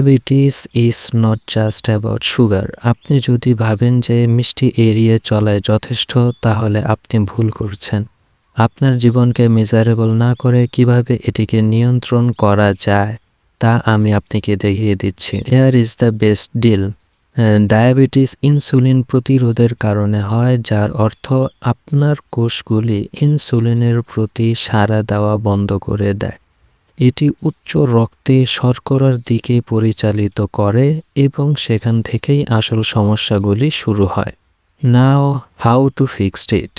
Diabetes is not just about sugar আপনি যদি ভাবেন যে মিষ্টি এড়িয়ে চলায় যথেষ্ট, তাহলে আপনি ভুল করছেন। আপনার জীবনকে মেজারেবল না করে কীভাবে এটিকে নিয়ন্ত্রণ করা যায়, তা আমি আপনাকে দেখিয়ে দিচ্ছি। Here is the best deal diabetes insulin প্রতিরোধের কারণে হয়, যার অর্থ আপনার কোষগুলি ইনসুলিনের প্রতি সাড়া দেওয়া বন্ধ করে দেয়। এটি উচ্চ রক্তে শর্করার দিকে পরিচালিত করে এবং সেখান থেকেই আসল সমস্যাগুলি শুরু হয়। Now how to fixed it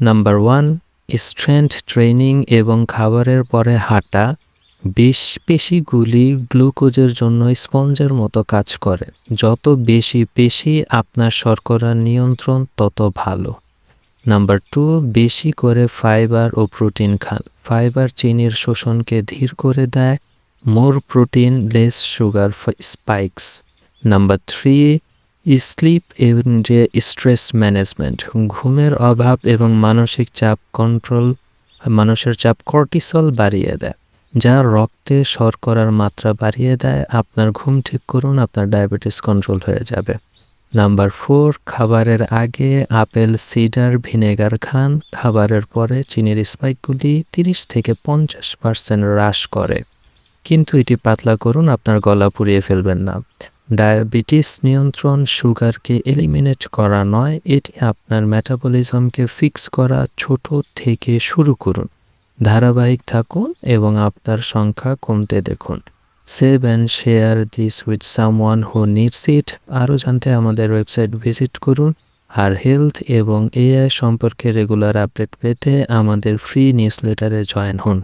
number one strength training এবং খাবারের পরে হাঁটা বেশ পেশিগুলি গ্লুকোজের জন্য স্পঞ্জের মতো কাজ করে। যত বেশি পেশি আপনার শর্করা নিয়ন্ত্রণ, তত ভালো। নাম্বার টু বেশি করে ফাইবার ও প্রোটিন খান। ফাইবার চিনির শোষণকে ধীর করে দেয়। More protein less sugar spikes number three sleep এবং যে স্ট্রেস ম্যানেজমেন্ট ঘুমের অভাব এবং মানসিক চাপ কন্ট্রোল মানুষের চাপ কর্টিসল বাড়িয়ে দেয়, যা রক্তে শর্করার মাত্রা বাড়িয়ে দেয়। আপনার ঘুম ঠিক করুন, আপনার ডায়াবেটিস কন্ট্রোল হয়ে যাবে। নাম্বার ফোর, খাবারের আগে আপেল, সিডার, ভিনেগার খান। খাবারের পরে চিনির স্পাইকগুলি তিরিশ থেকে পঞ্চাশ পার্সেন্ট হ্রাস করে। কিন্তু এটি পাতলা করুন, আপনার গলা পুড়িয়ে ফেলবেন না। ডায়াবেটিস নিয়ন্ত্রণ সুগারকে এলিমিনেট করা নয়, এটি আপনার মেটাবলিজমকে ফিক্স করা ছোট থেকে শুরু করুন। ধারাবাহিক থাকুন এবং আপনার সংখ্যা কমতে দেখুন। Save and share this with someone who needs it আরও জানতে আমাদের ওয়েবসাইট ভিজিট করুন। আর হেলথ এবং এআই সম্পর্কে রেগুলার আপডেট পেতে আমাদের ফ্রি নিউজ লেটারে জয়েন হন।